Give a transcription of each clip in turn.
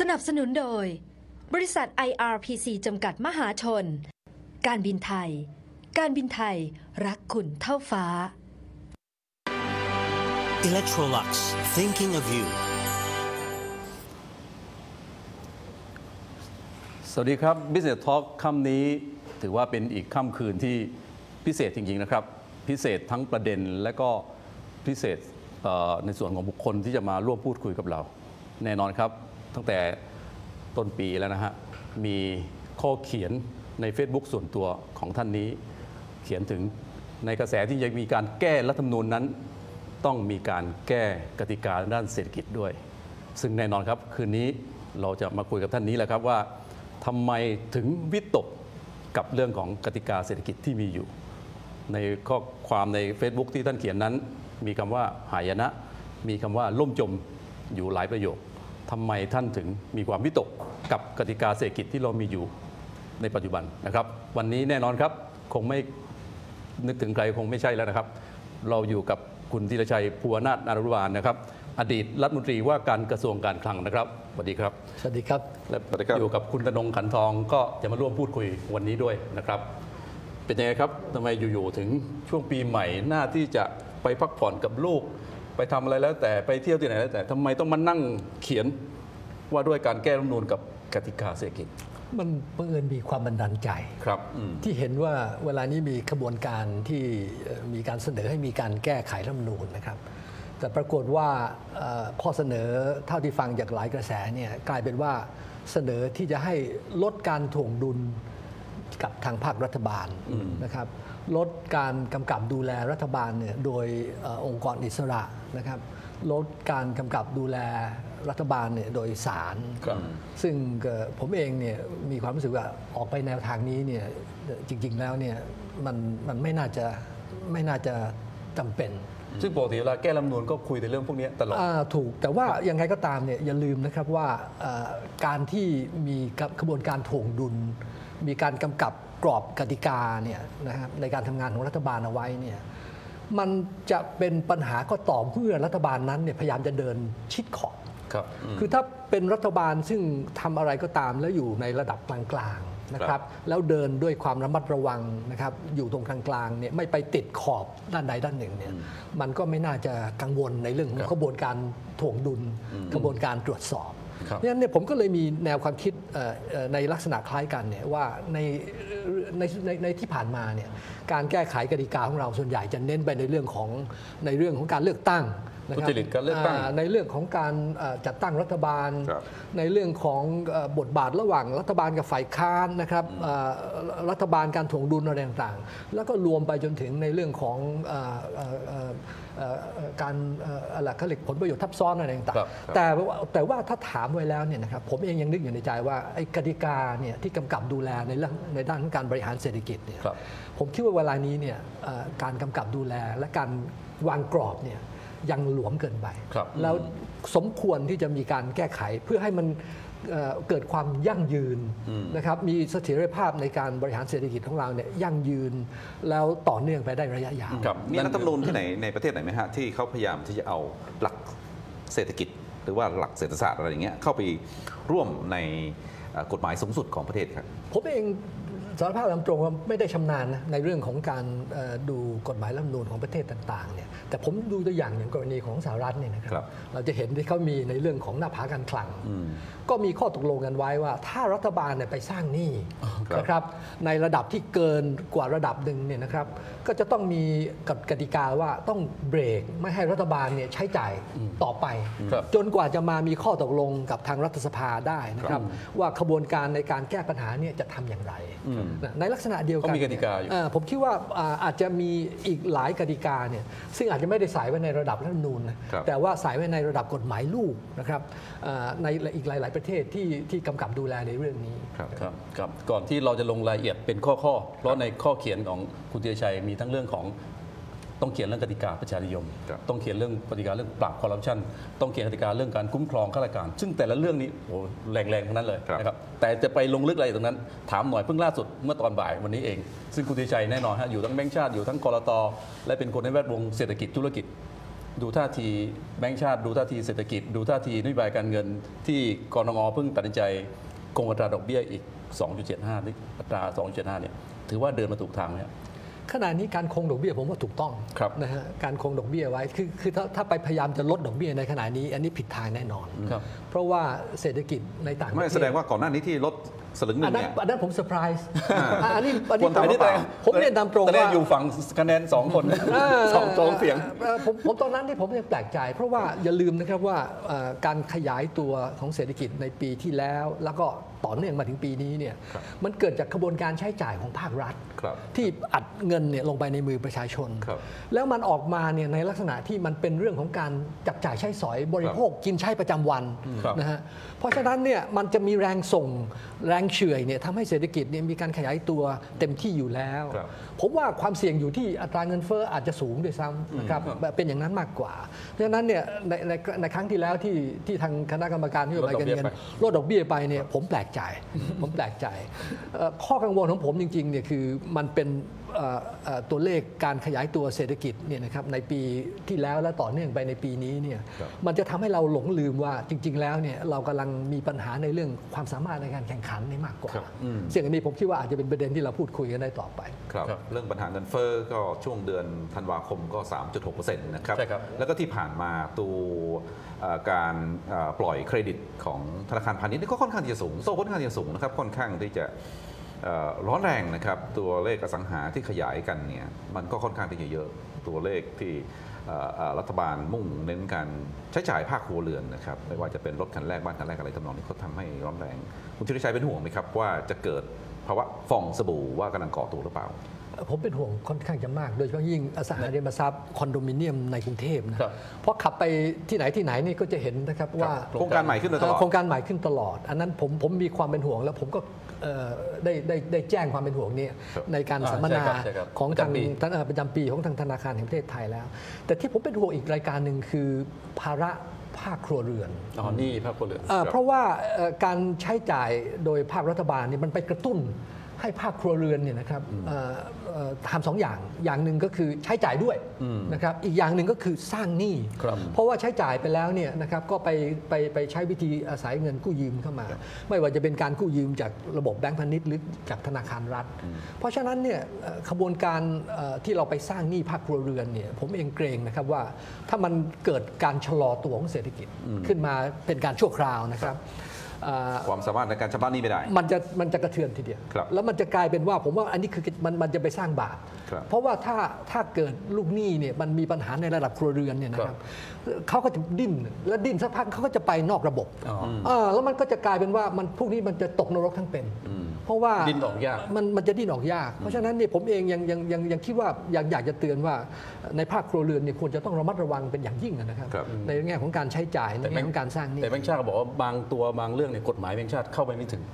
สนับสนุนโดย บริษัท IRPC จำกัดมหาชน การบินไทย การบินไทยรักคุณเท่าฟ้า Electrolux, thinking of you. สวัสดีครับ Business Talk ค่ำนี้ถือว่าเป็นอีกค่ำคืนที่พิเศษจริงๆนะครับ พิเศษทั้งประเด็นและก็พิเศษเอ่อในส่วนของบุคคลที่จะมาร่วมพูดคุยกับเรา แน่นอนครับ ตั้งแต่ต้นปีแล้วนะฮะ มีข้อเขียนใน Facebook ส่วนตัวของท่านนี้ เขียนถึงในกระแสที่จะมีการแก้รัฐธรรมนูญนั้น ต้องมีการแก้กติกาด้านเศรษฐกิจด้วย ซึ่งแน่นอนครับคืนนี้เราจะมาคุยกับท่านนี้แหละครับว่าทำไมถึงวิตกกับเรื่องของกติกาเศรษฐกิจที่มีอยู่ ในข้อความใน Facebook ที่ท่านเขียนนั้น มีคำว่าหายนะ มีคำว่าล่มจมอยู่หลายประโยค ทำไมท่านถึงมีความวิตกกับกติกาเศรษฐกิจที่เรามีอยู่ในปัจจุบันนะครับ วันนี้แน่นอนครับคงไม่นึกถึงใครคงไม่ใช่แล้วนะครับ เราอยู่กับคุณธีรชัยภูวนาถนารุวานนะครับ อดีตรัฐมนตรีว่าการกระทรวงการคลังนะครับสวัสดีครับสวัสดีครับและอยู่กับคุณตนงขันทองก็จะมาร่วมพูดคุยวันนี้ด้วยนะครับ เป็นยังไงครับทำไมอยู่ๆถึงช่วงปีใหม่หน้าที่จะไปพักผ่อนกับลูก ไปทำอะไรแล้วแต่ไปเที่ยวที่ไหนแล้วแต่ทำไมต้องมานั่งเขียนว่าด้วยการแก้รัฐธรรมนูญกับกติกาเศรษฐกิจ มันบังเอิญมีความบันดาลใจครับอืมที่เห็นว่าเวลานี้มีขบวนการที่เอ่อมีการเสนอให้มีการแก้ไขรัฐธรรมนูญนะครับ แต่ปรากฏว่าเอ่อข้อเสนอเท่าที่ฟังจากหลายกระแสเนี่ยกลายเป็นว่าเสนอที่จะให้ลดการถ่วงดุลกับทางภาครัฐบาลนะครับ ลดการกำกับดูแลรัฐบาลเนี่ยโดยเอ่อองค์กรอิสระนะครับลดการกำกับดูแลรัฐบาลเนี่ยโดยศาลครับซึ่งเอ่อผมเองเนี่ยมีความรู้สึกว่าออกไปแนวทางนี้เนี่ยเอ่อจริง ๆ แล้วเนี่ยมันมันไม่น่าจะไม่น่าจะจำเป็น ซึ่งปกติเวลาแก้รัฐธรรมนูญก็คุยแต่เรื่องพวกนี้ตลอดอ่าถูกแต่ว่ายังไงก็ตามเนี่ยอย่าลืมนะครับว่าเอ่อการที่มีกระบวนการถ่วงดุล มีการกำกับ กรอบกติกาเนี่ยนะครับในการทำงานของรัฐบาลเอาไว้เนี่ยมันจะเป็นปัญหาก็ต่อเมื่อรัฐบาลนั้นเนี่ยพยายามจะเดินชิดขอบครับอืมคือถ้าเป็นรัฐบาลซึ่งทำอะไรก็ตามแล้วอยู่ในระดับกลางๆนะคครัรับบแล้วเดินด้วยความระมัดระวังนะครับอยู่ตรงกลางๆเนี่ยไม่ไปติดขอบด้านใดด้านหนึ่งเนี่ยมันก็ไม่น่าจะกังวลในเรื่องของกระบวนการถ่วงดุลกระบวนการตรวจสอบครับ เพราะฉะนั้นเนี่ยผมก็เลยมีแนวความคิดในลักษณะคล้ายกันเนี่ยว่าในในในในที่ผ่านมาเนี่ยการแก้ไขกติกาของเราส่วนใหญ่จะเน้นไปในเรื่องของในเรื่องของการเลือกตั้ง ทุรับจริตการเลือกตั้งาในเรื่องของการเอ่อจัดตั้งรัฐบาลครับในเรื่องของเอ่อบทบาทระหว่างรัฐบาลกับฝ่ายค้านนะครับเอ่อรัฐบาลการถ่วงดุลอะไรต่างๆ แล้วก็รวมไปจนถึงในเรื่องของเอ่อเอ่อเอ่อเอ่อเอ่อการเอ่ออะไรเขาเรียกผลประโยชน์ทับซ้อนอะไรต่างครับๆแต่ว่าแต่ว่าถ้าถามไว้แล้วเนี่ยนะครับผมเองยังนึกอยู่ในใจว่าไอ้กติกาเนี่ยที่กำกับดูแลในเรื่องในด้านของการบริหารเศรษฐกิจเนี่ยครับผมคิดว่าเวลานี้เนี่ยเอ่อการกำกับดูแลและการวางกรอบเนี่ย ยังหลวมเกินไปครับแล้วสมควรที่จะมีการแก้ไขเพื่อให้มันเอ่อเกิดความยั่งยืนนะครับมีเสถียรภาพในการบริหารเศรษฐกิจของเราเนี่ยยั่งยืนแล้วต่อเนื่องไปได้ระยะยาวครับมีรัฐธรรมนูญที่ไหนในประเทศไหนไหมฮะที่เขาพยายามที่จะเอาหลักเศรษฐกิจ หรือว่าหลักเศรษฐศาสตร์อะไรอย่างเงี้ยเข้าไปร่วมในเอ่อกฎหมายสูงสุดของประเทศครับผมเอง สารภาพตามตรงว่าไม่ได้ชำนาญนะในเรื่องของการเอ่อดูกฎหมายรัฐธรรมนูญของประเทศต่างๆเนี่ยแต่ผมดูตัวอย่างอย่างกรณีของสหรัฐเนี่ยนะคครัรับบเราจะเห็นที่เขามีในเรื่องของหน้าผาการคลัง ก็มีข้อตกลงกันไว้ว่า ถ้ารัฐบาลเนี่ยไปสร้างหนี้ครับนะครับในระดับที่เกินกว่าระดับหนึ่งเนี่ยนะครับก็จะต้องมีกฎกติกาว่าต้องเบรกไม่ให้รัฐบาลเนี่ยใช้จ่ายต่อไปครับจนกว่าจะมามีข้อตกลงกับทางรัฐสภาได้นะครับ ว่าขบวนการในการแก้ปัญหาเนี่ยจะทำอย่างไรนะในลักษณะเดียวกันเขามีกติกาอยู่เอ่อผมคิดว่าอ่าอาจจะมีอีกหลายกติกาเนี่ยซึ่งอาจจะไม่ได้ใส่ไว้ในระดับรัฐธรรมนูญนะครับแต่ว่าใส่ไว้ในระดับกฎหมายลูกนะครับอ่าในอีกหลาย ๆ ประเทศที่ที่กำกับดูแลในเรื่องนี้ครับครับครับก่อนที่เราจะลงรายละเอียดเป็นข้อข้อๆเพราะในข้อเขียนของคุณเตียชัยมีทั้งเรื่องของ ต้องเขียนเรื่องกติกาประชานิยมครับต้องเขียนเรื่องกติกาเรื่องปราบคอร์รัปชันต้องเขียนกติกาเรื่องการคุ้มครองข้าราชการ ซึ่งแต่ละเรื่องนี้โอ้โหแรงๆทั้งนั้นเลยครับนะครับแต่จะไปลงลึกอะไรตรงนั้น ถามหน่อยเพิ่งล่าสุดเมื่อตอนบ่ายวันนี้เอง ซึ่งคุณเตียชัยแน่นอนฮะอยู่ทั้งแบงค์ชาติอยู่ทั้งกรตและเป็นคนในแวดวงเศรษฐกิจธุรกิจดูท่าทีแบงก์ชาติ ดูท่าทีเศรษฐกิจ ดูท่าทีนโยบายการเงินที่กรงงเพิ่งตัดสินใจคงอัตราดอกเบี้ยอีก 2.75นี่อัตรา 2.75 เนี่ย ถือว่าเดินมาถูกทางไหมครับ ขณะนี้การคงดอกเบี้ยผมว่าถูกต้องครับนะฮะการคงดอกเบี้ยไว้คือคือถ้าถ้าไปพยายามจะลดดอกเบี้ยในขณะนี้ อันนี้ผิดทางแน่นอนครับเพราะว่าเศรษฐกิจในต่างประไม่เทศแสดงว่าก่อนหน้านี้ที่ลดสลึงหอันึ่นงนั้นเนี่ยอันนั้นผมเซอร์ไพรส์อันนี้อันควรทำหรือเปล่าผมเรียนตามตรงแต่ได้ว่า อยู่ฝั่งคะแนนสองคนสองสองเสียงเอ่อผมผมตอนนั้นที่ผมยังแปลกใจ เพราะว่าอย่าลืมนะครับว่าเอ่อการขยายตัวของเศรษฐกิจในปีที่แล้ว แล้วก็ต่อเนื่องมาถึงปีนี้เนี่ยมันเกิดจากกระบวนการใช้จ่ายของภาครัฐ ครับที่อัดเงินเนี่ยลงไปในมือประชาชน ครับแล้วมันออกมาเนี่ยในลักษณะที่มันเป็นเรื่องของการจับจ่ายใช้สอยบริโภคกินใช้ประจำวันครับ นะฮะเพราะฉะนั้นเนี่ยมันจะมีแรงส่งแรงเฉื่อยเนี่ยทำให้เศรษฐกิจเนี่ยมีการขยายตัวเต็มที่อยู่แล้วครับผมว่าความเสี่ยงอยู่ที่อัตราเงินเฟ้ออาจจะสูงด้วยซ้ำนะครับแบบเป็นอย่างนั้นมากกว่า เพราะฉะนั้นเนี่ยในในในครั้งที่แล้วที่ที่ทางคณะกรรมการนโยบายการเงินลดดอกเบี้ยไปเนี่ยผมแปลกใจผมแปลกใจเอ่อข้อกังวลของผมจริงๆเนี่ยคือมันเป็นเอ่อเอ่อ ตัวเลขการขยายตัวเศรษฐกิจเนี่ยนะครับในปีที่แล้วและต่อเนื่องไปในปีนี้เนี่ยครับมันจะทำให้เราหลงลืมว่าจริง ๆ แล้วเนี่ยเรากำลังมีปัญหาในเรื่องความสามารถในการแข่งขันนี่มากกว่าซึ่งอันนี้ผมคิดว่าอาจจะเป็นประเด็นที่เราพูดคุยกันได้ต่อไปครับครับเรื่องปัญหาเงินเฟ้อก็ช่วงเดือนธันวาคมก็ 3.6%นะครับใช่ครับแล้วก็ที่ผ่านมาตัวเอ่อการเอ่อปล่อยเครดิตของธนาคารพาณิชย์นี่ก็ค่อนข้างที่จะสูงโซ่ค่อนข้างที่จะสูงนะครับค่อนข้างที่จะเอ่อ ร้อนแรงนะครับตัวเลขอสังหาที่ขยายกันเนี่ยมันก็ค่อนข้างที่จะเยอะตัวเลขที่เอ่อเอ่อรัฐบาลมุ่งเน้นการใช้จ่ายภาคครัวเรือนนะครับไม่ว่าจะเป็นรถคันแรกบ้านคันแรกอะไรทำนองนี้เขาทำให้ร้อนแรง คุณธิรชัยเป็นห่วงไหมครับว่าจะเกิดภาวะฟองสบู่ว่ากำลังก่อตัวหรือเปล่า ผมเป็นห่วงค่อนข้างจะมาก โดยเฉพาะยิ่งอสังหาริมทรัพย์คอนโดมิเนียมในกรุงเทพนะครับเพราะขับไปที่ไหนที่ไหนนี่ก็จะเห็นนะครับว่าโครงการใหม่ขึ้นเลยตลอดโครงการใหม่ขึ้นตลอด อันนั้นผมผมมีความเป็นห่วงแล้วผมก็เอ่อ ได้ได้ได้แจ้งความเป็นห่วงเนี้ครับในการอ่าสัมมนาใช่ครับใช่ครับของทางประจำปีท่านเอ่อประจำปีของทางธนาคารแห่งประเทศไทยแล้ว แต่ที่ผมเป็นห่วงอีกรายการหนึ่งคือภาระภาคครัวเรือนอ๋อนี่ภาคครัวเรือนเอ่อเพราะว่าเอ่อการใช้จ่ายโดยภาครัฐบาลเนี่ยมันไปกระตุ้นให้ภาคครัวเรือนเนี่ยนะครับเอ่อเอ่อ ทำสองอย่างอย่างหนึ่งก็คือใช้จ่ายด้วยนะครับอีกอย่างหนึ่งก็คือสร้างหนี้ครับเพราะว่าใช้จ่ายไปแล้วเนี่ยนะครับก็ไปไปไปใช้วิธีอาศัยเงินกู้ยืมเข้ามา ไม่ว่าจะเป็นการกู้ยืมจากระบบแบงก์พาณิชย์หรือจากธนาคารรัฐ เพราะฉะนั้นเนี่ยเอ่อขบวนการเอ่อที่เราไปสร้างหนี้ภาคครัวเรือนเนี่ยผมเองเกรงนะครับว่าถ้ามันเกิดการชะลอตัวของเศรษฐกิจขึ้นมาเป็นการชั่วคราวนะครับเอ่อ ความสามารถในการชำระหนี้ไม่ได้ มันจะมันจะกระเทือนทีเดียวครับแล้วมันจะกลายเป็นว่าผมว่าอันนี้คือมันมันจะไปสร้างบาปครับเพราะว่าถ้าถ้าเกิดลูกหนี้เนี่ยมันมีปัญหาในระดับครัวเรือนเนี่ยนะครับเขาก็จะดิ้นแล้วดิ้นสักพักเขาก็จะไปนอกระบบอ๋อเออแล้วมันก็จะกลายเป็นว่ามันพวกนี้มันจะตกนรกทั้งเป็นเพ ราะว่าดิ้นออกยากมันมันจะดิ้นออกยาก เพราะฉะนั้นเนี่ยผมเองยังยังยังยังคิดว่ายังอยากจะเตือนว่าในภาคครัวเรือนเนี่ยควรจะต้องระมัดระวังเป็นอย่างยิ่งนะครับครับในแง่ของการใช้จ่ายในแง่ของการสร้างหนี้แต่แบงค์ชาติก็บอกว่าบางตัวบางเรื่องเนี่ยกฎหมายแบงค์ชาติเข้าไปไม่ถึง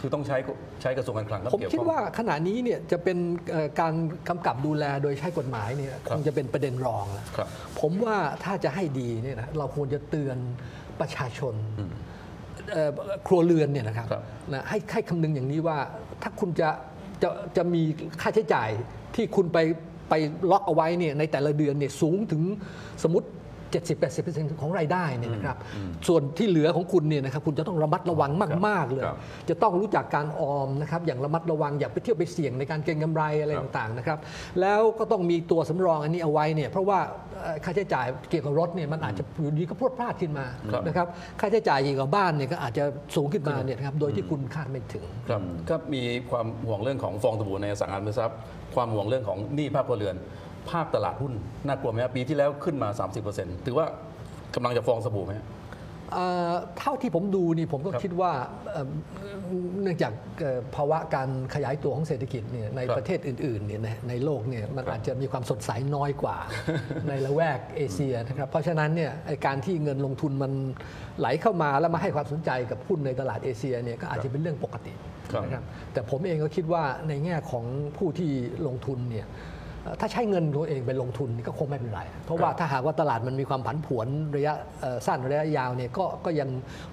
คือต้องใช้ใช้กระทรวงการคลังรับผมเกี่ยวคิดข้องว่าขณะนี้เนี่ยจะเป็นเอ่อการกำกับดูแลโดยใช้กฎหมายเนี่ยคครับงจะเป็นประเด็นรองแล้วครับผมว่าถ้าจะให้ดีเนี่ยนะเราควรจะเตือนประชาชนเอ่อ ครัวเรือนเนี่ยนะครับครับนะให้ให้คำนึงอย่างนี้ว่าถ้าคุณจะจะจะมีค่าใช้จ่ายที่คุณไปไปล็อกเอาไว้เนี่ยในแต่ละเดือนเนี่ยสูงถึงสมมติ 70-80%ของรายได้เนี่ยนะครับส่วนที่เหลือของคุณเนี่ยนะครับคุณจะต้องระมัดระวังมาก ๆ เลยครับจะต้องรู้จักการออมนะครับอย่างระมัดระวังอย่าไปเที่ยวไปเสี่ยงในการเก็งกำไรอะไรครับต่างๆนะครับแล้วก็ต้องมีตัวสำรองอันนี้เอาไว้เนี่ยเพราะว่าเอ่อค่าใช้จ่ายเกี่ยวกับรถเนี่ยมันอาจจะอยู่ดีก็พรวดพลาดขึ้นมาครับนะครับค่าใช้จ่ายเกี่ยวกับบ้านเนี่ยก็อาจจะสูงขึ้นมาเนี่ยนะครับโดยที่คุณคาดไม่ถึงครับก็มีความห่วงเรื่องของฟองสบู่ในอสังหาริมทรัพย์ความห่วงเรื่องของหนี้ภาคครัวเรือน ภาคตลาดหุ้นน่ากลัวไหมครับปีที่แล้วขึ้นมา 30%ถือว่ากำลังจะฟองสบู่ไหมครับเอ่อเท่าที่ผมดูนี่ผมก็ครับคิดว่าเอ่อเนื่องจากเอ่อภาวะการขยายตัวของเศรษฐกิจเนี่ยในครับประเทศอื่นๆเนี่ยในในโลกเนี่ยมันครับอาจจะมีความสดใสน้อยกว่า ในละแวกเอเชียนะครับเพราะฉะนั้นเนี่ยไอการที่เงินลงทุนมันไหลเข้ามาแล้วมาให้ความสนใจกับหุ้นในตลาดเอเชียเนี่ยก็อาจจะเป็นเรื่องปกติครับนะครับแต่ผมเองก็คิดว่าในแง่ของผู้ที่ลงทุนเนี่ยเอ่อ ถ้าใช้เงินตัวเองไปลงทุนนี่ก็คงไม่เป็นไร เพราะว่าถ้าหากว่าตลาดมันมีความผันผวนระยะเอ่อสั้นระยะยาวเนี่ยก็ก็ยัง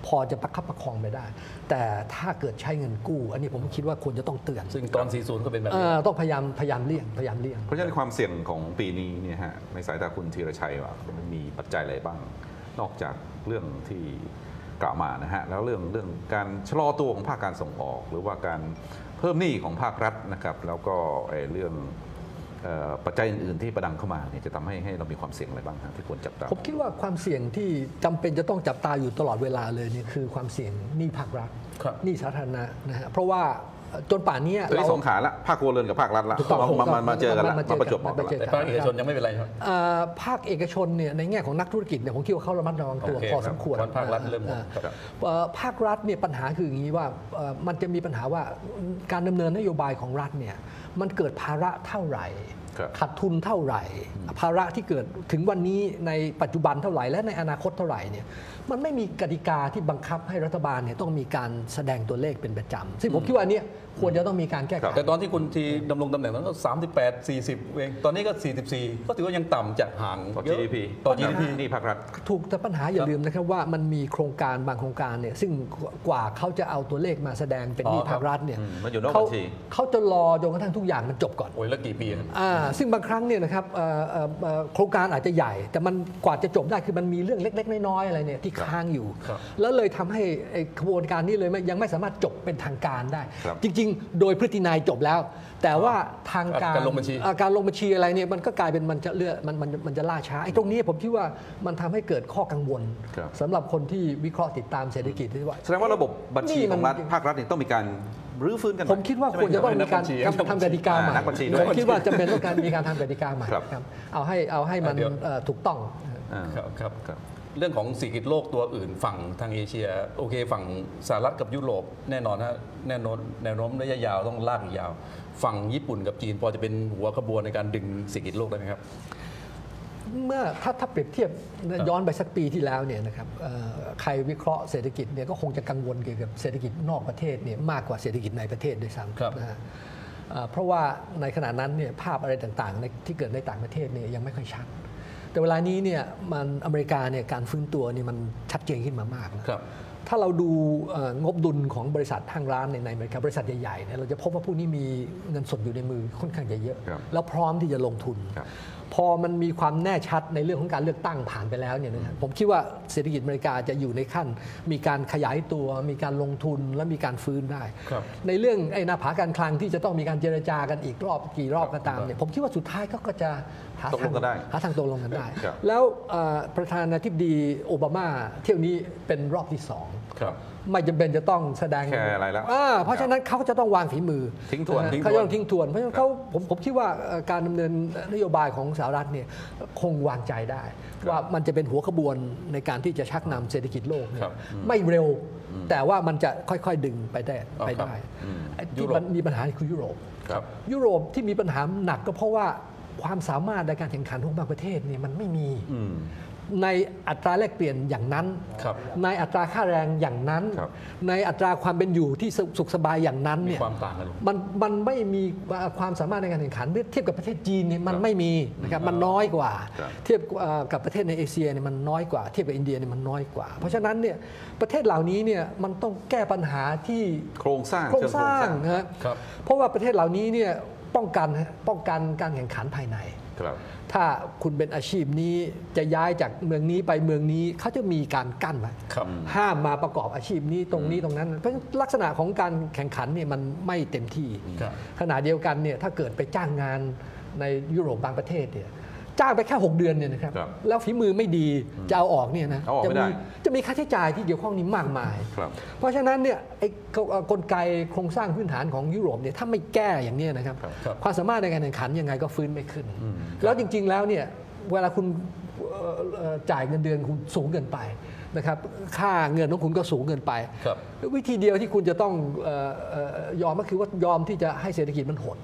พอจะประคับประคองไปได้ แต่ถ้าเกิดใช้เงินกู้ อันนี้ผมคิดว่าควรจะต้องเตือน ซึ่งตอน 40 ก็เป็นแบบเอ่นี้อต้องพยายามพยายามเลี่ยงพยายามเลี่ยง เพราะฉะนั้นความเสี่ยงของปีนี้เนี่ยฮะในสายตาคุณธีรชัยว่ามันมีปัจจัยอะไรบ้าง นอกจากเรื่องที่กล่าวมานะฮะแล้วเรื่องเรื่องการชะลอตัวของภาคการส่งออก หรือว่าการเพิ่มหนี้ของภาครัฐนะครับแล้วก็ไอ้เรื่องเอ่อ ปัจจัยอื่นๆที่ประดังเข้ามาเนี่ยจะทำให้ให้เรามีความเสี่ยงอะไรบ้างฮะที่ควรจับตา ผมคิดว่าความเสี่ยงที่จำเป็นจะต้องจับตาอยู่ตลอดเวลาเลยเนี่ยคือความเสี่ยงหนี้ภาครัฐครับหนี้สาธารณะนะฮะเพราะว่า จนป่านนี้เฮ้ยสองขาละภาคครัวเรือนกับภาครัฐละถูกต้องมามามาเจอกันละมาเจอมาประจวบเหมาะกันมาเจอละแต่ภาคเอกชนยังไม่เป็นไรครับเอ่อภาคเอกชนเนี่ยในแง่ของนักธุรกิจเนี่ยผมคิดว่าเขาระมัดระวังตัวโอเคพอสมควรครับภาครัฐเริ่มหมดอ่าครับเอ่อภาครัฐเนี่ยปัญหาคืออย่างนี้ว่าเอ่อมันจะมีปัญหาว่าการดำเนินนโยบายของรัฐเนี่ยมันเกิดภาระเท่าไหร่ครับ ขาดทุนเท่าไหร่ ภาระที่เกิดถึงวันนี้ในปัจจุบันเท่าไหร่ และในอนาคตเท่าไหร่เนี่ยมันไม่มีกติกาที่บังคับให้รัฐบาลเนี่ยต้องมีการแสดงตัวเลขเป็นประจำซึ่งผมคิดว่าอันเนี้ยควรจะต้องมีการแก้ไขแต่ตอนที่คุณทีดำรงตำแหน่งนั้นก็ 38 40 เอง ตอนนี้ก็ 44 ก็ถือว่ายังต่ำจากห่างต่อเยอะ GDP ต่อ GDP นี่ภาครัฐถูกแต่ปัญหาอย่าลืมนะครับว่ามันมีโครงการบางโครงการเนี่ยซึ่งกว่าเขาจะเอาตัวเลขมาแสดงเป็นหนี้อ๋อครับภาครัฐเนี่ยอืมมันอยู่นอกเขาบัญชีเขาจะรอจนกระทั่งทุกอย่างมันจบก่อนโอ้ยแล้วกี่ปีครับอ่าซึ่งบางครั้งเนี่ยนะครับเอ่อเอ่อเอ่อโครงการอาจจะใหญ่ แต่มันกว่าจะจบได้คือมันมีเรื่องเล็ก ๆ น้อยๆอะไรเนี่ยที่ค้างอยู่ครับแล้วเลยทำให้ไอ้ขบวนการนี้เลยไม่ยังไม่สามารถจบเป็นทางการได้ครับจริง ๆ โดยพฤตินัยจบแล้ว แต่ว่าทางการการลงบัญชีอ่าการลงบัญชีอะไรเนี่ยมันก็กลายเป็นมันจะเลื่อนมันมันมันจะล่าช้าไอ้ตรงนี้ผมคิดว่ามันทำให้เกิดข้อกังวลครับสำหรับคนที่วิเคราะห์ติดตามเศรษฐกิจที่ว่าแสดงว่าระบบบัญชีนี่ขมัอนงรัฐภาครัฐเนี่ยต้องมีการ รื้อฟื้นกันใหผมคิดว่าควรจะต้องมีการนักบัญชีทำทำกติกาใหม่นักบัญชีด้วยผมคิดว่าจำเป็นต้องการมีการทำกติกาใหม่ครับครับเอาให้เอาให้มันเดี๋ยวเอ่อถูกต้องอ่าครับครับครับเรื่องของเศรษฐกิจโลกตัวอื่นฝั่งทางเอเชีย โอเค ฝั่งสหรัฐกับยุโรปแน่นอนฮะแน่นอนแนวโน้มระยะยาวต้องลากอีกยาว ฝั่งญี่ปุ่นกับจีนพอจะเป็นหัวขบวนในการดึงเศรษฐกิจโลกได้ไหมครับ เมื่อถ้าถ้าเปรียบเทียบย้อนไปสักปีที่แล้วเนี่ยนะครับเอ่อใครวิเคราะห์เศรษฐกิจเนี่ยก็คงจะกังวลเกี่ยวกับเศรษฐกิจนอกประเทศเนี่ยมากกว่าเศรษฐกิจในประเทศด้วยซ้ครับำนะฮะเอ่อเพราะว่าในขณะนั้นเนี่ยภาพอะไรต่างๆในที่เกิดในต่างประเทศเนี่ยยังไม่ค่อยชัด แต่เวลานี้เนี่ยมันอเมริกาเนี่ยการฟื้นตัวเนี่ยมันชัดเจนขึ้นมามากแล้วครับถ้าเราดูเอ่องบดุลของบริษัทห้างร้านในในอเมริกาบริษัทใหญ่ๆเนี่ยเราจะพบว่าพวกนี้มีเงินสดอยู่ในมือค่อนข้างจะเยอะครับแล้วพร้อมที่จะลงทุนครับ พอมันมีความแน่ชัดในเรื่องของการเลือกตั้งผ่านไปแล้วเนี่ยนะครับผมคิดว่าเศรษฐกิจอเมริกาจะอยู่ในขั้น มีการขยายตัว มีการลงทุนและมีการฟื้นได้ครับในเรื่องไอ้หนาผาการคลังที่จะต้องมีการเจรจากันอีกรอบกี่รอบก็ตามเนี่ยผมคิดว่าสุดท้ายก็ก็จะหาตกลทางงกันได้หาทางตกลงกันได้ครับแล้วเอ่อประธานาธิบดีโอบามาเที่ยวนี้เป็นรอบที่สองครับ ไม่จำเป็นจะต้องแสดงแค่อะไรแล้วอ่าเพราะฉะนั้นเขาก็จะต้องวางฝีมือทิ้งทวนนะฮะทิ้งทวนเขาจะต้องทิ้งทวนเพราะฉะนั้นเขาผมผมคิดว่าเอ่อการดำเนินนโยบายของสหรัฐเนี่ยคงวางใจได้ ว่ามันจะเป็นหัวขบวนในการที่จะชักนำเศรษฐกิจโลกเนี่ยครับไม่เร็ว แต่ว่ามันจะค่อยๆดึงไปได้อ๋อไปครับได้อืมไอ้ยุที่โรปมันมีปัญหาคือยุโรปครับยุโรปที่มีปัญหาหนักก็เพราะว่าความสามารถในการแข่งขันของบางประเทศเนี่ยมันไม่มีอืม ในอัตราแลกเปลี่ยนอย่างนั้นครับในอัตราค่าแรงอย่างนั้นครับในอัตราความเป็นอยู่ที่สุสุขสบายอย่างนั้นมีเนี่ยความต่างกันมันมันไม่มีความสามารถในการแข่งขันเทียบกับประเทศจีนเนี่ยมันครับไม่มีนะครับมันน้อยกว่าครับเทียบเอ่อกับประเทศในเอเชียเนี่ยมันน้อยกว่า เทียบกับอินเดียเนี่ยมันน้อยกว่า เพราะฉะนั้นเนี่ยประเทศเหล่านี้เนี่ยมันต้องแก้ปัญหาที่โครงสร้างโครงเชิงสร้างนะฮะครับเพราะว่าประเทศเหล่านี้เนี่ยป้องกันฮะป้องกันการแข่งขันภายในครับ ถ้าคุณเป็นอาชีพนี้จะย้ายจากเมืองนี้ไปเมืองนี้เขาจะมีการกั้นไว้ครับห้ามมาประกอบอาชีพนี้ตรงนี้ตรงนั้น เพราะฉะนั้นลักษณะของการแข่งขันเนี่ยมันไม่เต็มที่ครับขณะเดียวกันเนี่ยถ้าเกิดไปจ้างงานในยุโรปบางประเทศเนี่ย จ้างไปแค่ 6 เดือนเนี่ยนะครับครับแล้วฝีมือไม่ดีจะเอาออกเนี่ยนะเอาออกจะไม่ได้ มีจะมีค่าใช้จ่ายที่เกี่ยวข้องนี้มากมาย ครับ เพราะฉะนั้นเนี่ยไอ้กลกลไกโครงสร้างพื้นฐานของยุโรปเนี่ยถ้าไม่แก้อย่างเนี้ยนะครับครับครับ ความสามารถในการแข่งขันยังไงก็ฟื้นไม่ขึ้น แล้วจริงๆแล้วเนี่ยเวลาคุณเอ่อเอ่อจ่ายเงินเดือนคุณสูงเกินไป นะครับค่าเงินของคุณก็สูงเกินไปครับวิธีเดียวที่คุณจะต้องเอ่อเอ่อยอมก็คือว่ายอมที่จะให้เศรษฐกิจมันหด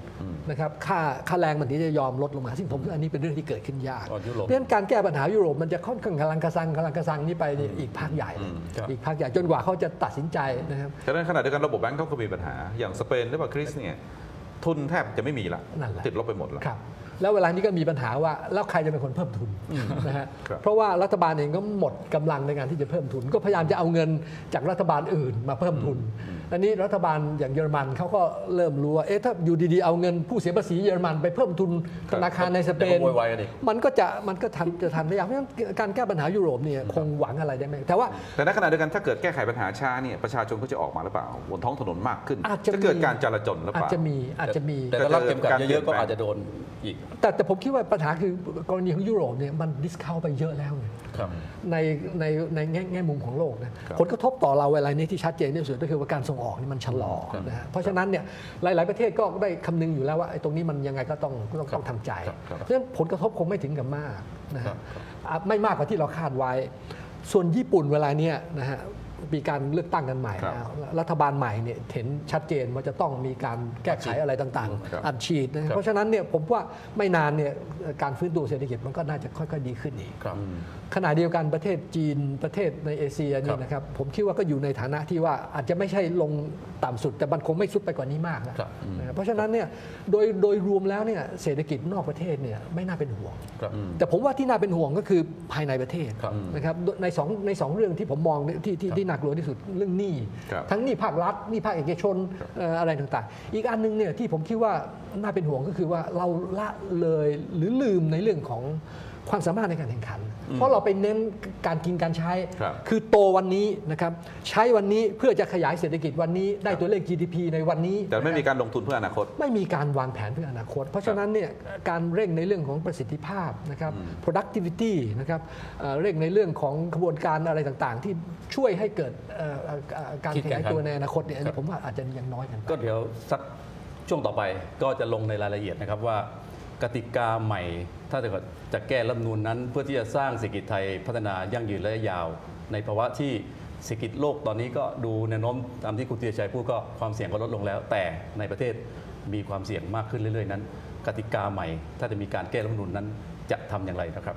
นะครับค่าค่าแรงมันถึงจะยอมลดลงมา ซึ่งผมว่าอันนี้เป็นเรื่องที่เกิดขึ้นยากอ๋อยุโรปเพราะฉะนั้นการแก้ปัญหายุโรปมันจะค่อนข้างกำลังกระซังกำลังกระซังนี้ไปเนี่ยอีกภาคใหญ่เลยครับอีกภาคใหญ่จนกว่าเขาจะตัดสินใจนะครับฉะนั้นขณะเดียวกันระบบแบงก์เขาก็มีปัญหาอย่างสเปนหรือว่าคริสเนี่ยทุนแทบจะไม่มีละนั่นแหละติดลบไปหมดละครับ แล้วเวลานี้ก็มีปัญหาว่าแล้วใครจะเป็นคนเพิ่มทุนนะฮะครับเพราะว่ารัฐบาลเองก็หมดกำลังในการที่จะเพิ่มทุน ก็พยายามจะเอาเงินจากรัฐบาลอื่นมาเพิ่มทุนอันนี้รัฐบาลอย่างเยอรมันเขาก็เริ่มรู้ว่าเอ๊ะถ้าอยู่ดีๆเอาเงินผู้เสียภาษีเยอรมันไปเพิ่มทุนธนาคารในสเปนเดี๋ยวก็โวยวายกันอีกมันก็จะมันก็ทันจะทันไม่ยากเพราะฉะนั้นการแก้ปัญหายุโรปเนี่ยคงหวังอะไรได้ไหมแต่ว่าแต่ในขณะเดียวกันถ้าเกิดแก้ไขปัญหาช้าเนี่ยประชาชนก็จะออกมาหรือเปล่าบนท้องถนนมากขึ้นอาจจะมีเกิดการจราจรหรืออาเปจล่าจะมีอาจจะมีแต่ถ้ารับเข็มขัดเยอะๆก็การเปลี่ยนแปลงอาจจะโดนอีกแต่แต่ผมคิดว่าปัญหาคือกรณีของยุโรปเนี่ยมันดิสคาวไปเยอะแล้วไงครับ ในในในแง่แง่มุมของโลกนะครับผลกระทบต่อเราเวลานี้ที่ชัดเจนที่สุดก็คือว่าการส่งออกนี่มันชะลอนะฮะเพราะฉะนั้นเนี่ยหลาย ๆ ประเทศก็ได้คำนึงอยู่แล้วว่าไอ้ตรงนี้มันยังไงก็ต้องต้องต้องทำใจครับครับเพราะฉะนั้นผลกระทบคงไม่ถึงกับมากนะครัฮะบอะไม่มากกว่าที่เราคาดไว้ ส่วนญี่ปุ่นเวลาเนี้ยนะฮะมีการเลือกตั้งกันใหม่ครับแล้วรัฐบาลใหม่เนี่ยเห็นชัดเจนว่าจะต้องมีการแก้ไขอะไรต่างครับๆอัดฉีดนะเพราะฉะนั้นเนี่ยผมว่าไม่นานเนี่ยการฟื้นตัวเศรษฐกิจมันก็น่าจะค่อยๆดีขึ้นอีกครับขณะเดียวกันประเทศจีนประเทศในเอเชียครันี่บนะครับผมคิดว่าก็อยู่ในฐานะที่ว่าอาจจะไม่ใช่ลงต่ำสุดแต่มันคงไม่สุดไปกว่านี้มากนะครับนะครับเพราะฉะนั้นเนี่ยโดยโดยรวมแล้วเนี่ยเศรษฐกิจนอกประเทศเนี่ยไม่น่าเป็นห่วงครับแต่ผมว่าที่น่าเป็นห่วงก็คือภายในประเทศครับนะครับในสองในสองเรื่องที่ผมมองที่ที่ที่น่ากลัวที่สุดเรื่องหนี้ครับทั้งหนี้ภาครัฐหนี้ภาคเอกชนเอ่ออะไรต่างๆ อีกอันหนึงเนี่ยที่ผมคิดว่าน่าเป็นห่วงก็คือว่าเราละเลยหรือลืมในเรื่องของ ความสามารถในการแข่งขัน เพราะเราไปเน้นการกินการใช้ครับคือโตวันนี้นะครับใช้วันนี้เพื่อจะขยายเศรษฐกิจวันนี้ได้ตัวเลข GDP ในวันนี้ แต่ไม่นะครับมีการลงทุนเพื่ออนาคต ไม่มีการวางแผนเพื่ออนาคต เพราะฉะนั้นเนี่ยการเร่งในเรื่องของประสิทธิภาพนะครับ productivity นะครับเอ่อเร่งในเรื่องของกระบวนการอะไรต่างๆ ที่ช่วยให้เกิดเอ่อเอ่อเอ่อการคิดขแข่ยายงขันตัวในอนาคตเนี่ยอันครันี้บผมว่าอาจจะยังน้อยกันไปก็เดี๋ยวสักช่วงต่อไปก็จะลงในรายละเอียดนะครับว่า กติกาใหม่ ถ้าจะจะแก้รัฐนูนนั้น เพื่อที่จะสร้างเศรษฐกิจไทยพัฒนายั่งยืนระยะยาว ในภาวะที่เศรษฐกิจโลกตอนนี้ก็ดูแนวโน้มตามที่คุณเตียชัยพูดก็ความเสี่ยงก็ลดลงแล้ว แต่ในประเทศมีความเสี่ยงมากขึ้นเรื่อยๆนั้น กติกาใหม่ ถ้าจะมีการแก้รัฐนูนนั้นจะทำอย่างไรนะครับ